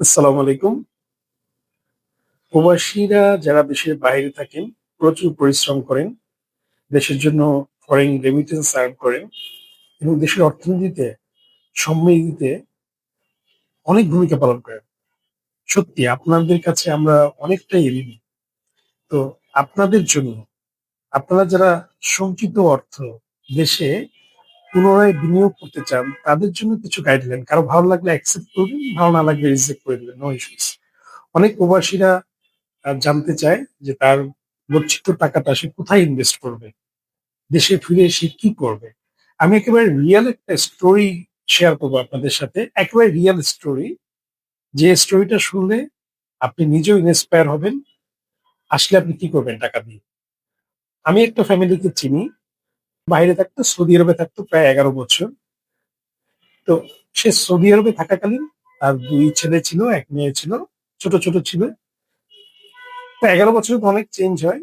আসসালামু আলাইকুম। প্রবাসীরা যারা দেশের বাইরে থাকেন, প্রচুর পরিশ্রম করেন, দেশের জন্য ফরেন রেমিটেন্স আর্ন করেন এবং দেশের অর্থনীতিতে, সমৃদ্ধিতে অনেক ভূমিকা পালন করেন। সত্যি, আপনাদের কাছে আমরা অনেকটাই ঋণী। তো আপনাদের জন্য, আপনারা যারা সঞ্চিত অর্থ দেশে পুনরায় বিনিয়োগ করতে চান, তাদের জন্য কিছু গাইডলাইন কারও ভালো লাগলে অ্যাকসেপ্ট করবেন, ভালো না লাগলে রিজেক্ট করে দেবেন নো ইস্যুস অনেক প্রবাসীরা জানতে চায় যে তার গচ্ছিত টাকাটা সে কোথায় ইনভেস্ট করবে? দেশে ফিরে এসে কি করবে? আমি একেবারে রিয়েল একটা স্টোরি শেয়ার করব আপনাদের সাথে। একেবারে রিয়েল স্টোরি যে স্টোরিটা শুনলে আপনি নিজেও ইন্সপায়ার হবেন। আসলে আপনি কি করবেন টাকা দিয়ে? আমি একটা ফ্যামিলিকে চিনি। বাইরে থাকতো, সৌদি আরবে থাকতো প্রায় এগারো বছর। তো সে সৌদি আরবে থাকাকালীন তার দুই ছেলে ছিল, এক মেয়ে ছিল, ছোট ছোট ছিল। তো এগারো বছর তো অনেক চেঞ্জ হয়।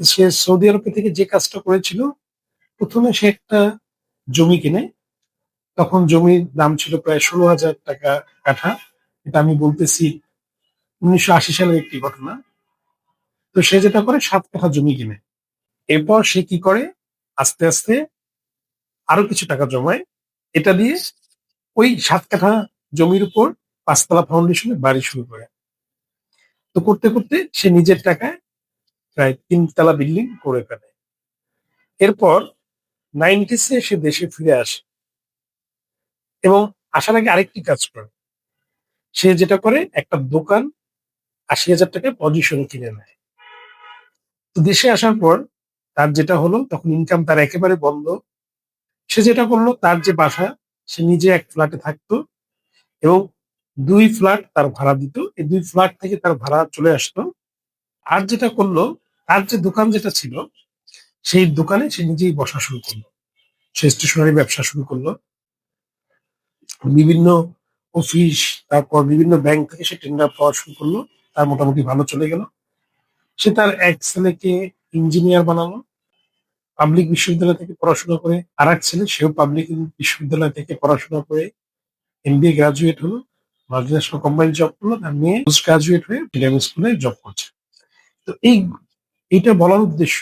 সে সৌদি আরবে থেকে যে কাজটা করেছিল, প্রথমে সে একটা জমি কিনে। তখন জমির দাম ছিল প্রায় ষোলো হাজার টাকা কাঠা। এটা আমি বলতেছি উনিশশো আশি সালের একটি ঘটনা। তো সে যেটা করে, সাত কাঠা জমি কিনে। এরপর সে কি করে? আস্তে আস্তে আরও কিছু টাকা জমায়। এটা দিয়ে ওই সাত কাঠা জমির উপর পাঁচতলা ফাউন্ডেশনে বাড়ি শুরু করে। তো করতে করতে সে নিজের টাকায় প্রায় তিনতলা বিল্ডিং করে ফেলে। এরপর নাইনটিসে সে দেশে ফিরে আসে এবং আসার আগে আরেকটি কাজ করে। সে যেটা করে, একটা দোকান আশি হাজার টাকায় পজিশন কিনে নেয়। তো দেশে আসার পর তার যেটা হলো, তখন ইনকাম তার একেবারে বন্ধ। সে যেটা করল, তার যে বাসা, সে নিজে এক ফ্ল্যাটে থাকতো এবং দুই ফ্ল্যাট তার ভাড়া দিত। এই দুই ফ্ল্যাট থেকে তার ভাড়া চলে আসতো। আর যেটা করল, তার যে দোকান যেটা ছিল, সেই দোকানে সে নিজেই বসা শুরু করল। সে স্টেশনারি ব্যবসা শুরু করল। বিভিন্ন অফিস তারপর বিভিন্ন ব্যাংক থেকে সে টেন্ডার পাওয়া শুরু করল। তার মোটামুটি ভালো চলে গেল। সে তার এক ছেলেকে ইঞ্জিনিয়ার বানালো পাবলিক বিশ্ববিদ্যালয় থেকে পড়াশোনা করে আর এক ছেলে, সেও পাবলিক বিশ্ববিদ্যালয় থেকে পড়াশোনা করে এমবিএ গ্রাজুয়েট হলো। মাল্টিন্যাশনাল কোম্পানি জব করল, তার মেয়ে পোস্ট গ্রাজুয়েট হয়ে ফিল্ম স্কুলে জব করছে। তো এই, এইটা বলার উদ্দেশ্য,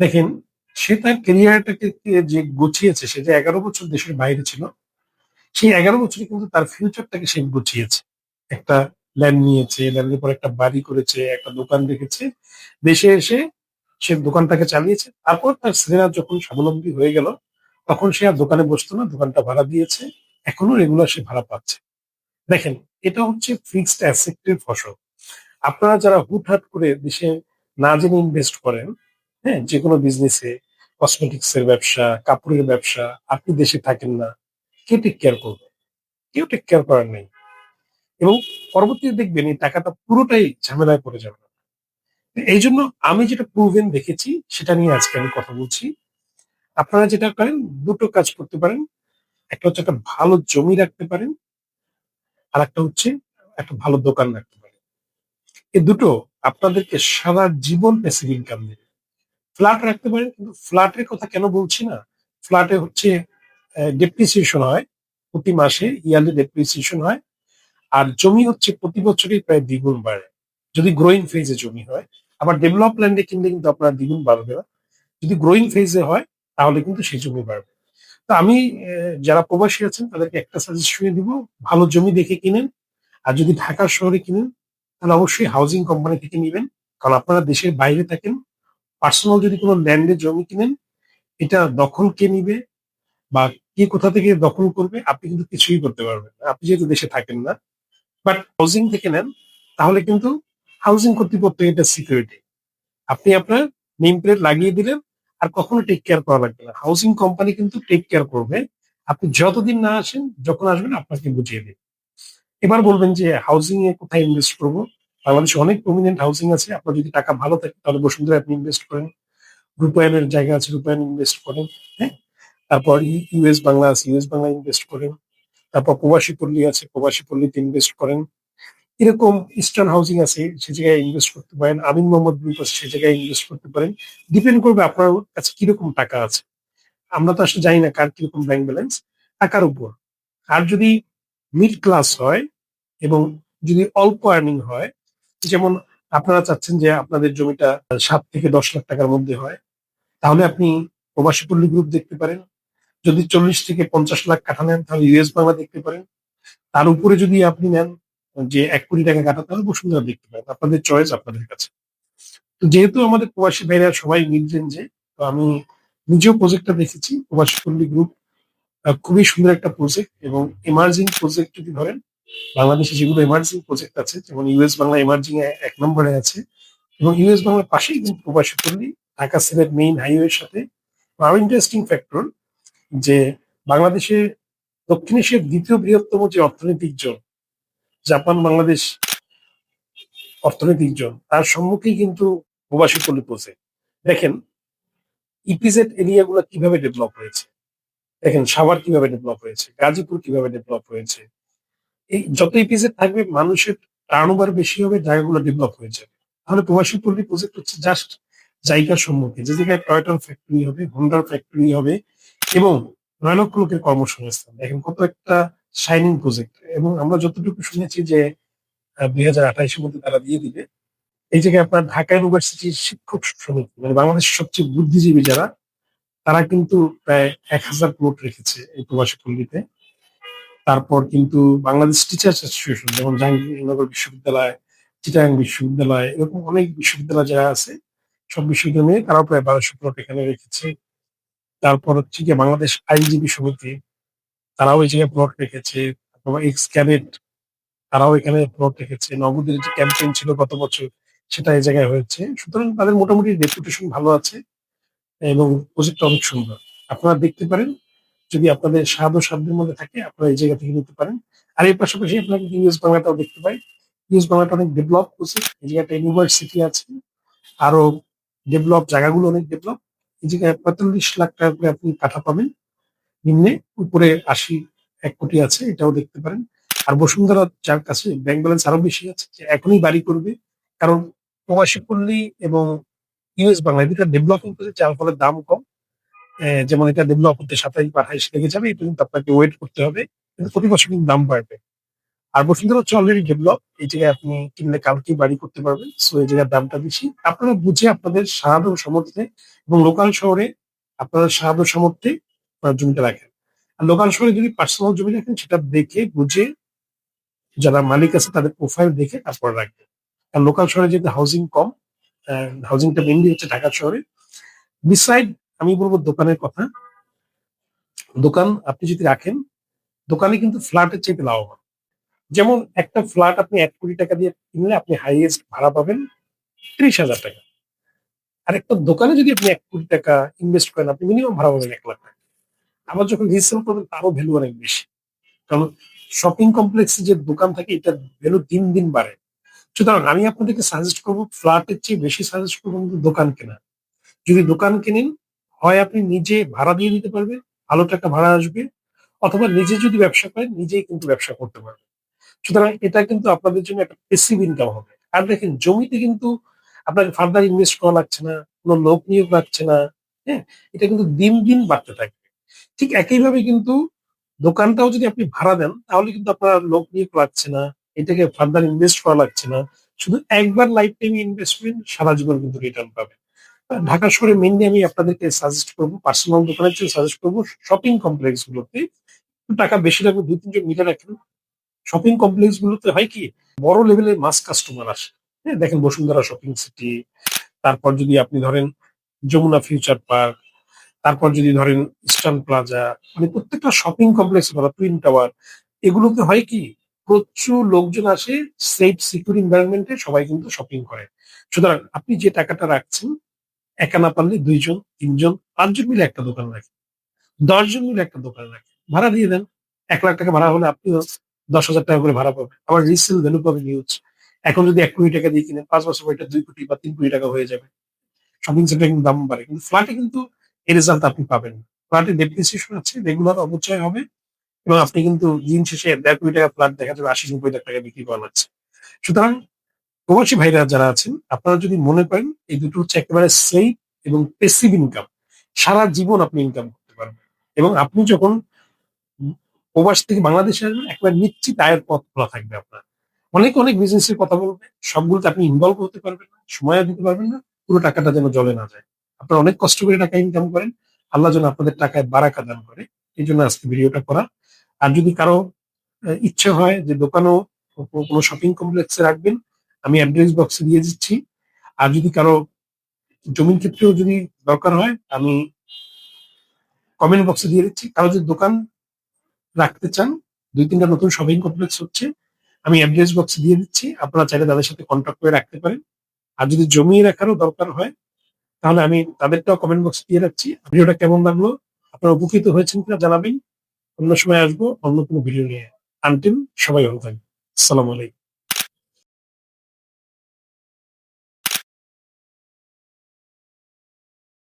দেখেন, সে তার ক্যারিয়ারটাকে যে গুছিয়েছে, সে যে এগারো বছর দেশের বাইরে ছিল, সেই এগারো বছরে কিন্তু তার ফিউচারটাকে সে গুছিয়েছে। একটা ল্যান্ড নিয়েছে ল্যান্ডের পর একটা বাড়ি করেছে, একটা দোকান রেখেছে। দেশে এসে সে দোকানটাকে চালিয়েছে। তারপর তার ছেলেরা যখন স্বাবলম্বী হয়ে গেল, তখন সে আর দোকানে বসতো না, দোকানটা ভাড়া দিয়েছে। এখনও রেগুলার সে ভাড়া পাচ্ছে। দেখেন, এটা হচ্ছে ফিক্সড অ্যাসেটের ফসল। আপনারা যারা হুটহাট করে দেশে না জেনে ইনভেস্ট করেন হ্যাঁ যে কোনো বিজনেসে কসমেটিক্স এর ব্যবসা, কাপড়ের ব্যবসা, আপনি দেশে থাকেন না কে টেক কেয়ার করবে কেউ টেক কেয়ার করার নেই। এবং পরবর্তীতে দেখবেন এই টাকাটা পুরোটাই ঝামেলায় পড়ে যাবে। এই জন্য আমি যেটা প্রুভেন দেখেছি, সেটা নিয়ে আজকে আমি কথা বলছি। আপনারা যেটা করেন, দুটো কাজ করতে পারেন। একটা হচ্ছে একটা ভালো জমি রাখতে পারেন আর একটা হচ্ছে একটা ভালো দোকান রাখতে পারেন। এই দুটো আপনাদেরকে সারা জীবন প্যাসিভ ইনকাম দেবে। ফ্ল্যাট রাখতে পারেন, কিন্তু ফ্ল্যাটের কথা কেন বলছি না? ফ্ল্যাটে হচ্ছে ডেপ্রিসিয়েশন হয়, প্রতি মাসে ইয়ারলি ডেপ্রিসিয়েশন হয়, আর জমি হচ্ছে প্রতি বছরই প্রায় দ্বিগুণ বাড়ে। যদি গ্রোয়িং ফেজে জমি হয় আবার ডেভেলপ ল্যান্ডে কিনলে কিন্তু আপনার দ্বিগুণ বাড়বে। না যদি গ্রোয়িং ফেজে হয়, তাহলে কিন্তু সেই জমি বাড়বে। তো আমি যারা প্রবাসী আছেন, তাদেরকে একটা সাজেশন দিব, ভালো জমি দেখে কিনেন, আর যদি ঢাকা শহরে কিনেন, তাহলে অবশ্যই হাউজিং কোম্পানি থেকে নেবেন। কারণ আপনারা দেশের বাইরে থাকেন পার্সোনাল যদি কোনো ল্যান্ডে জমি কিনেন, এটা দখল কে নিবে, বা কে কোথা থেকে দখল করবে, আপনি কিন্তু কিছুই করতে পারবেন আপনি যেহেতু দেশে থাকেন না বাট হাউজিং থেকে নেন, তাহলে কিন্তু হাউজিং কর্তৃপক্ষ এটা সিকিউরিটি আপনি আপনার নেম প্লেট লাগিয়ে দিলেন, আর কখনো টেক কেয়ার করা লাগবে না। হাউজিং কোম্পানি কিন্তু টেক কেয়ার করবে। আপনি যতদিন না আসেন, যখন আসবেন, আপনাকে বুঝিয়ে দেবে। এবার বলবেন যে হাউজিং এ কোথায় ইনভেস্ট করব? বাংলাদেশে অনেক প্রমিনেন্ট হাউজিং আছে। আপনার যদি টাকা ভালো থাকে, তাহলে বসুন্ধরা আপনি ইনভেস্ট করেন। রূপায়ণের জায়গা আছে, রূপায়ণ ইনভেস্ট করেন হ্যাঁ? তারপর ইউএস বাংলা আছে ইউএস বাংলা ইনভেস্ট করেন। তারপর প্রবাসী পল্লী আছে, প্রবাসী পল্লীতে ইনভেস্ট করেন। এরকম ইস্টার্ন হাউজিং আছে, সে জায়গায় ইনভেস্ট করতে পারেন, আমিন মোহাম্মদ গ্রুপ আছে সে জায়গায় ইনভেস্ট করতে পারেন। ডিপেন্ড করবে আপনার কাছে কীরকম টাকা আছে। আমরা তো আসলে জানি না কার কীরকম ব্যাংক ব্যালেন্স টাকার উপর। আর যদি মিড ক্লাস হয় এবং যদি অল্প আর্নিং হয়, যেমন আপনারা চাচ্ছেন যে আপনাদের জমিটা সাত থেকে দশ লাখ টাকার মধ্যে হয়, তাহলে আপনি প্রবাসী পল্লী গ্রুপ দেখতে পারেন। যদি চল্লিশ থেকে পঞ্চাশ লাখ কাঠা নেন তাহলে ইউএস বাংলা দেখতে পারেন। তার উপরে যদি আপনি নেন যে এক কোটি টাকা কাটা তাহলে বসুন্ধরা দেখতে পারেন আপনাদের চয়েস আপনাদের কাছে। তো যেহেতু আমাদের প্রবাসী ভাইরা সবাই মিড রেঞ্জে তো আমি নিজেও প্রজেক্টটা দেখেছি, প্রবাসী পল্লী গ্রুপ খুবই সুন্দর একটা প্রজেক্ট এবং এমার্জিং প্রজেক্ট যদি ধরেন, বাংলাদেশে যেগুলো এমার্জিং প্রজেক্ট আছে, যেমন ইউএস বাংলা এমার্জিং এক নম্বরে আছে এবং ইউএস বাংলার পাশেই কিন্তু প্রবাসী পল্লী ঢাকা সিলেট মেইন হাইওয়ের সাথে আরও ইন্টারেস্টিং ফ্যাক্টর যে বাংলাদেশের দক্ষিণ এশিয়ার দ্বিতীয় বৃহত্তম যে অর্থনৈতিক জোন জাপান, বাংলাদেশ অর্থনৈতিক তার সম্মুখেই কিন্তু প্রবাসী পল্লী প্রজেক্ট দেখেন ইপিজেড এরিয়াগুলো কীভাবে ডেভেলপ হয়েছে? দেখেন, সাভার কীভাবে ডেভেলপ হয়েছে? গাজীপুর কীভাবে ডেভেলপ হয়েছে? এই যত ইপিজেড থাকবে, মানুষের টার্ন ওভার বেশি হবে, জায়গাগুলো ডেভেলপ হয়ে যাবে। তাহলে প্রবাসী পল্লী প্রজেক্ট হচ্ছে জাস্ট জায়গার সম্মুখে। যে জায়গায় টয়টার ফ্যাক্টরি হবে হোন্ডার ফ্যাক্টরি হবে, এবং নয় লক্ষ লোকের কর্মসংস্থান। দেখেন, কত একটা শাইনিং প্রজেক্ট এবং আমরা যতটুকু শুনেছি যে দুই হাজার আঠাইশের মধ্যে তারা দিয়ে দিবে, এই জায়গায় আপনার ঢাকা ইউনিভার্সিটির শিক্ষক সমিতি মানে বাংলাদেশের সবচেয়ে বুদ্ধিজীবী যারা, তারা কিন্তু প্রায় এক হাজার প্লট রেখেছে এই প্রবাসী পল্লীতে। তারপর কিন্তু বাংলাদেশ টিচার্স অ্যাসোসিয়েশন যেমন জাহাঙ্গীরনগর বিশ্ববিদ্যালয় চিটাগাং বিশ্ববিদ্যালয়, এরকম অনেক বিশ্ববিদ্যালয় যারা আছে, সব বিশ্ববিদ্যালয় নিয়ে তারাও প্রায় বারোশো প্লট এখানে রেখেছে। তারপর হচ্ছে কি বাংলাদেশ আইনজীবী সমিতি তারাও এই জায়গায় প্লট রেখেছে তারপর এক্স ক্যাডেট তারাও এখানে প্লট রেখেছে। নগদের যে ক্যাম্পেইন ছিল গত বছর, সেটা এই জায়গায় হয়েছে। সুতরাং তাদের মোটামুটি রেপুটেশন ভালো আছে এবং প্রজেক্টটা অনেক সুন্দর। আপনারা দেখতে পারেন, যদি আপনাদের স্বাদ ও সাধ্যের মধ্যে থাকে, আপনারা এই জায়গা থেকে নিতে পারেন। আর এর পাশাপাশি আপনারা কিন্তু ইউএস বাংলাটাও দেখতে পাই। ইউএস বাংলাটা অনেক ডেভেলপ করছে এই জায়গাটা ইউনিভার্সিটি আছে। আরও ডেভেলপ জায়গাগুলো অনেক ডেভেলপ এই জায়গায় পঁয়তাল্লিশ লাখ টাকা করে আপনি কাঠা পাবেন। নিম্নে উপরে আশি এক কোটি আছে, এটাও দেখতে পারেন। আর বসুন্ধরা যার কাছে ব্যাংক ব্যালেন্স আরও বেশি আছে যে এখনই বাড়ি করবে। কারণ প্রবাসী পল্লী এবং ইউএস বাংলা দুটা ডেভেলপিং করছে, যার ফলে দাম কম। যেমন এটা ডেভেলপ হতে সাতাইশ বা আঠাইশ লেগে যাবে এটা কিন্তু আপনাকে ওয়েট করতে হবে। কিন্তু প্রতি বছর কিন্তু দাম বাড়বে। আর বসুন্ধরা হচ্ছে অলরেডি ডেভেলপ এই জায়গায় আপনি কিনলে কালকেই বাড়ি করতে পারবেন সো এই জায়গার দামটা বেশি। আপনারা বুঝে আপনাদের সাহায্য সামর্থ্যে এবং লোকাল শহরে আপনাদের সাহায্য সামর্থ্যে আপনারা জমিটা রাখেন। আর লোকাল শহরে যদি পার্সোনাল জমি রাখেন, সেটা দেখে, বুঝে, যারা মালিক আছে তাদের প্রোফাইল দেখে তারপর রাখবেন। আর লোকাল শহরে যেহেতু হাউজিং কম হাউজিংটা মেনলি হচ্ছে ঢাকা শহরে। বিসাইড আমি বলব দোকানের কথা। দোকান আপনি যদি রাখেন, দোকানে কিন্তু ফ্ল্যাটের চাইতে লাভবান। যেমন একটা ফ্ল্যাট আপনি এক কোটি টাকা দিয়ে কিনলে আপনি হাইয়েস্ট ভাড়া পাবেন ত্রিশ হাজার টাকা। আর একটা দোকানে যদি আপনি এক কোটি টাকা ইনভেস্ট করেন, আপনি মিনিমাম ভাড়া পাবেন এক লাখ টাকা। আবার যখন রিসেল করবেন, তারও ভ্যালু অনেক বেশি। কারণ শপিং কমপ্লেক্সে যে দোকান থাকে, এটার ভ্যালু দিন দিন বাড়ে। সুতরাং আমি আপনাদেরকে সাজেস্ট করব ফ্ল্যাটের চেয়ে বেশি সাজেস্ট করব দোকান কেনা। যদি দোকান কেনেন, হয় আপনি নিজে ভাড়া দিয়ে দিতে পারবেন, ভালো টাকা ভাড়া আসবে, অথবা নিজে যদি ব্যবসা করেন, নিজেই কিন্তু ব্যবসা করতে পারবেন। সুতরাং এটা কিন্তু আপনাদের জন্য একটা পেসিভ ইনকাম হবে। আর দেখেন, জমিতে কিন্তু আপনাকে ফার্দার ইনভেস্ট করা লাগছে না, কোনো লোক নিয়োগ লাগছে না হ্যাঁ? এটা কিন্তু দিন দিন বাড়তে থাকবে। ঠিক একইভাবে কিন্তু দোকানটাও যদি আপনি ভাড়া দেন, তাহলে কিন্তু আপনার লোক নিয়োগ লাগছে না, এটাকে ফার্দার ইনভেস্ট করা লাগছে না। শুধু একবার লাইফ টাইম ইনভেস্টমেন্ট সারা জীবন কিন্তু রিটার্ন পাবে। ঢাকা শহরে মেনলি আমি আপনাদেরকে সাজেস্ট করব পার্সোনাল দোকানের চেয়ে সাজেস্ট করব শপিং কমপ্লেক্স গুলোতে। টাকা বেশি লাগবে দুই, তিনজন মিলে রাখেন। শপিং কমপ্লেক্স গুলোতে হয় কি, বড় লেভেলের মাস কাস্টমার আসে। হ্যাঁ দেখেন বসুন্ধরা শপিং সিটি তারপর যদি আপনি ধরেন যমুনা ফিউচার পার্ক তারপর যদি ধরেন ইস্টার্ন প্লাজা মানে প্রত্যেকটা শপিং কমপ্লেক্স বলা টুইন টাওয়ার এগুলোতে হয় কি? প্রচুর লোকজন আসে সেফ সিকিউর এনভায়রনমেন্টে সবাই কিন্তু শপিং করে। সুতরাং আপনি যে টাকাটা রাখছেন, একা না পারলে দুইজন, তিনজন, পাঁচজন মিলে একটা দোকান রাখেন। দশজন মিলে একটা দোকান রাখেন। ভাড়া দিয়ে দেন। এক লাখ টাকা ভাড়া হলে আপনিও দশ হাজার টাকা করে ভাড়া পাবেন। আবার রিসেল ভ্যালু পাবেন ইউজ এখন যদি এক কোটি টাকা দিয়ে কিনেন, পাঁচ বছর পর এটা দুই কোটি বা তিন কোটি টাকা হয়ে যাবে। শপিং সেন্টারে কিন্তু দাম বাড়ে। কিন্তু ফ্ল্যাটে কিন্তু এই রেজাল্ট আপনি পাবেন। না ফ্ল্যাটে ডেপ্রিসিয়েশন আছে রেগুলার অপচয় হবে এবং আপনি কিন্তু দিন শেষে দেড় কোটি টাকা ফ্ল্যাট দেখা যাবে, আশি নব্বই টাকা বিক্রি করা লাগছে সুতরাং প্রবাসী ভাইরা যারা আছেন, আপনারা যদি মনে করেন এই দুটো হচ্ছে একেবারে সেফ এবং পেসিভ ইনকাম সারা জীবন আপনি ইনকাম করতে পারবেন। এবং আপনি যখন প্রবাস থেকে বাংলাদেশে আসবেন, একেবারে নিশ্চিত আয়ের পথ খোলা থাকবে আপনার। অনেক অনেক বিজনেস এর কথা বলবে, সবগুলোতে আপনি ইনভলভ হতে পারবেন না, সময় দিতে পারবেন না, পুরো টাকাটা যেন জলে না যায়। আপনারা অনেক কষ্ট করে টাকা ইনকাম করেন। আল্লাহ যেন আপনাদের টাকায় বারাকা দান করে। এই জন্য আজকে ভিডিওটা করা। আর যদি কারও ইচ্ছে হয় যে দোকানও কোনো শপিং কমপ্লেক্সে রাখবেন, আমি অ্যাড্রেস বক্সে দিয়ে দিচ্ছি। আর যদি কারও জমির ক্ষেত্রেও যদি দরকার হয়, আমি কমেন্ট বক্সে দিয়ে দিচ্ছি। কারও যদি দোকান রাখতে চান, দুই তিনটা নতুন শপিং কমপ্লেক্স হচ্ছে, আমি অ্যাড্রেস বক্সে দিয়ে দিচ্ছি। আপনারা চাইলে তাদের সাথে কন্ট্যাক্ট করে রাখতে পারেন। আর যদি জমি রাখারও দরকার হয় তাহলে আমি তাদেরটাও কমেন্ট বক্স দিয়ে রাখছি। ভিডিওটা কেমন লাগল? আপনারা উপকৃত হয়েছেন কিনা জানাবেন। অন্য সময় আসব অন্য কোনো ভিডিও নিয়ে। আনটিল সবাই ভালো থাকবেন। আসসালামু আলাইকুম।